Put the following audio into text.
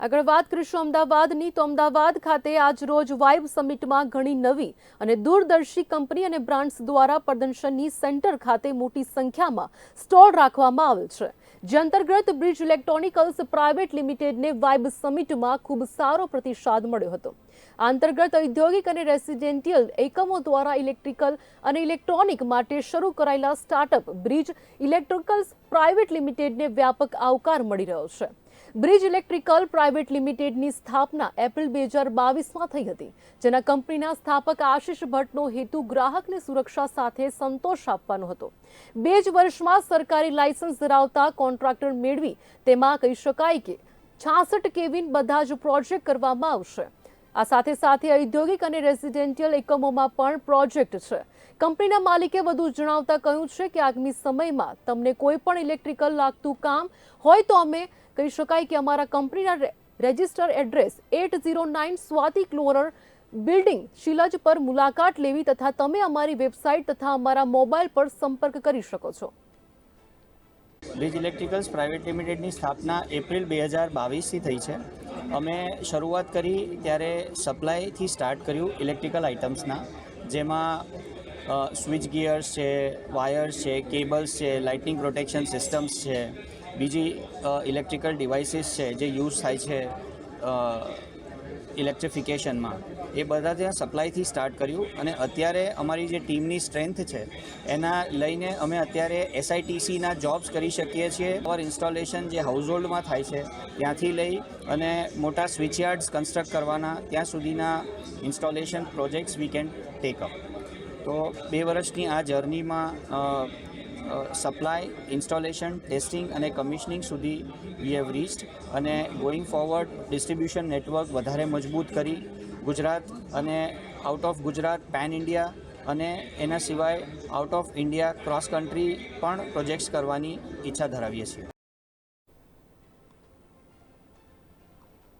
આગળ વાત કરીશું અમદાવાદની. તો અમદાવાદ ખાતે આજ રોજ વાઇબ સમિટમાં ઘણી નવી અને દૂરદર્શી કંપની અને બ્રાન્ડ્સ દ્વારા પ્રદર્શનની સેન્ટર ખાતે મોટી સંખ્યામાં સ્ટોલ રાખવામાં આવેલ છે. જે અંતર્ગત બ્રિજ ઇલેક્ટ્રોનિકલ્સ પ્રાઇવેટ લિમિટેડને વાઇબ સમિટમાં ખૂબ સારો પ્રતિસાદ મળ્યો હતો. આ અંતર્ગત ઔદ્યોગિક અને રેસિડેન્ટિયલ એકમો દ્વારા ઇલેક્ટ્રિકલ અને ઇલેક્ટ્રોનિક માટે શરૂ કરાયેલા સ્ટાર્ટઅપ બ્રિજ ઇલેક્ટ્રિકલ્સ પ્રાઇવેટ લિમિટેડને વ્યાપક આવકાર મળી રહ્યો છે. બ્રિજ ઇલેક્ટ્રિકલ પ્રાઇવેટ લિમિટેડની સ્થાપના એપ્રિલ બે હજાર બાવીસમાં થઈ હતી, જેના કંપનીના સ્થાપક આશિષ ભટ્ટનો હેતુ ગ્રાહકને સુરક્ષા સાથે સંતોષ આપવાનો હતો. બે જ વર્ષમાં સરકારી લાયસન્સ ધરાવતા કોન્ટ્રાક્ટર મેળવી, તેમાં કહી શકાય કે છાસઠ કેવિન બધા જ પ્રોજેક્ટ કરવામાં આવશે. આ સાથે સાથે ઔદ્યોગિક અને રેસિડેન્શિયલ એકમોમાં પણ પ્રોજેક્ટ છે. કંપનીના માલિકે વધુ જણાવતા કહ્યું છે કે આગામી સમયમાં તમને કોઈ પણ ઇલેક્ટ્રિકલ લાગતું કામ હોય તો અમે કહી શકાય કે અમારા કંપનીના register address at zero nine Swati ક્લોરર building Shilaj પર મુલાકાત લેવી તથા તમે અમારી વેબસાઇટ તથા અમારા મોબાઈલ પર સંપર્ક કરી શકો છો. બ્રિજ ઇલેક્ટ્રિકલ્સ પ્રાઇવેટ લિમિટેડની સ્થાપના એપ્રિલ બે હજાર બાવીસથી થઈ છે. અમે શરૂઆત કરી ત્યારે સપ્લાયથી સ્ટાર્ટ કર્યું ઇલેક્ટ્રિકલ આઇટમ્સના, જેમાં સ્વિચ ગિયર્સ છે, વાયર્સ છે, કેબલ્સ છે લાઇટિંગ પ્રોટેક્શન સિસ્ટમ્સ છે, બીજી ઇલેક્ટ્રિકલ ડિવાઇસીસ છે જે યુઝ થાય છે ઇલેક્ટ્રિફિકેશનમાં એ બધા ત્યાં સપ્લાયથી સ્ટાર્ટ કર્યું અને અત્યારે અમારી જે ટીમની સ્ટ્રેન્થ છે, એના લઈને અમે અત્યારે એસઆઈટીસીના જોબ્સ કરી શકીએ છીએ. ઓર ઇન્સ્ટોલેશન જે હાઉસહોલ્ડમાં થાય છે, ત્યાંથી લઈ અને મોટા સ્વિચયાર્ડ્સ કન્સ્ટ્રક્ટ કરવાના, ત્યાં સુધીના installation projects we can take up તો બે વર્ષની આ જર્નીમાં સપ્લાય, ઇન્સ્ટોલેશન, ટેસ્ટિંગ અને કમિશનિંગ સુધી વી હેવ રીચ્ડ અને ગોઈંગ ફોરવર્ડ ડિસ્ટ્રિબ્યુશન નેટવર્ક વધારે મજબૂત કરી ગુજરાત અને out of Gujarat pan India અને એના સિવાય out of India cross country પણ પ્રોજેક્ટ્સ કરવાની ઈચ્છા ધરાવીએ છીએ.